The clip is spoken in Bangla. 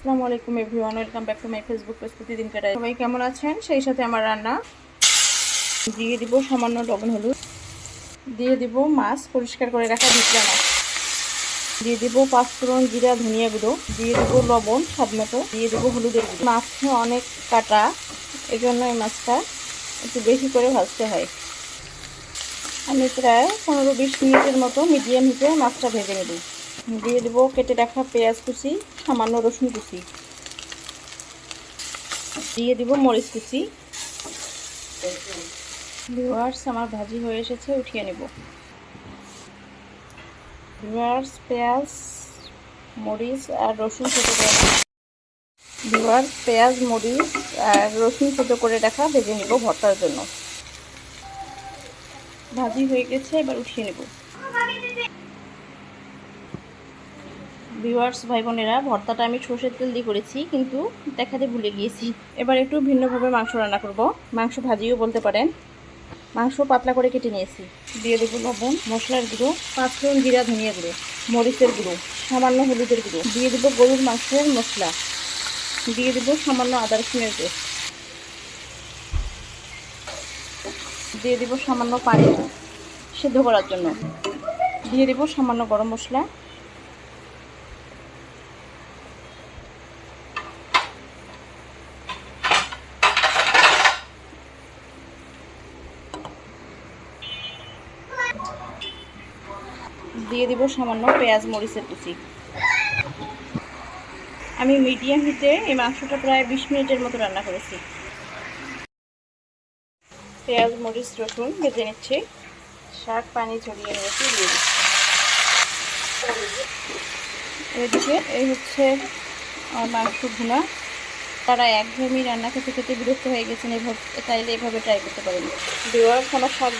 আসসালামু আলাইকুম everyone, welcome back to my Facebook page প্রতিদিন কাটায় সবাই কেমন আছেন? সেই সাথে আমার রান্না। দিয়ে দিব সামান্য লবণ হলুদ। দিয়ে দিব মাছ পরিষ্কার করে রাখা ভিতরা মাছ দিয়ে দিব পাঁচফোড়ন জিরা, ধনিয়া গুঁড়ো। দিয়ে দিব লবণ স্বাদ মতো। দিয়ে দিব হলুদের গুঁড়ো। মাছটা অনেক কাটা এই জন্য এই মাছটা একটু বেশি করে ভাজতে হয়। আমি প্রায় পনেরো বিশ মিনিটের মতো মিডিয়াম হিটে মাছটা ভেজে নেব। দিয়ে দেবো কেটে রাখা পেঁয়াজ কুচি, সামান্য রসুন কুচি। দিয়ে দিব মরিচ কুচি। ভিওয়ার্স আমার ভাজি হয়ে এসেছে, উঠিয়ে নেব। ভিওয়ার্স পেঁয়াজ, মরিচ আর রসুন ছোটো করে ভিওয়ার্স পেঁয়াজ, মরিচ আর রসুন ছোটো করে রাখা, ভেজে নেব ভর্তার জন্য। ভাজি হয়ে গেছে, এবার উঠিয়ে নেব। ভিউয়ার্স ভাই বোনেরা ভর্তাটা আমি সর্ষের তেল দিয়ে করেছি, কিন্তু দেখাতে ভুলে গিয়েছি। এবার একটু ভিন্নভাবে মাংস রান্না করব। মাংস ভাজিও বলতে পারেন। মাংস পাতলা করে কেটে নিয়েছি। দিয়ে দেবো লবণ, মশলার গুঁড়ো পাঁচফোড়ন জিরা, ধনিয়া গুঁড়ো, মরিচের গুঁড়ো, সামান্য হলুদের গুঁড়ো। দিয়ে দেবো গরুর মাংসের মশলা। দিয়ে দেবো সামান্য আদা, রসুনের পেস্ট। দিয়ে দেবো সামান্য পানি সেদ্ধ করার জন্য। দিয়ে দেবো সামান্য গরম মশলা। দিয়ে দিব সামান্য পেঁয়াজ মরিচের কুচি। আমি মিডিয়াম হিটে এই মাংসটা প্রায় বিশ মিনিটের মতো রান্না করেছি। পেঁয়াজ, মরিচ, রসুন ভেজে নিচ্ছি। শাক, পানি ছড়িয়ে নিয়েছি, দিয়ে দিচ্ছি। এদিকে এই হচ্ছে মাংস ভুনা। তারা একঘেয়েমি রান্না খেতে খেতে বিরক্ত হয়ে গেছেন, এভাবে চাইলে এভাবে ট্রাই করতে পারেন। দেওয়ার আমার শাক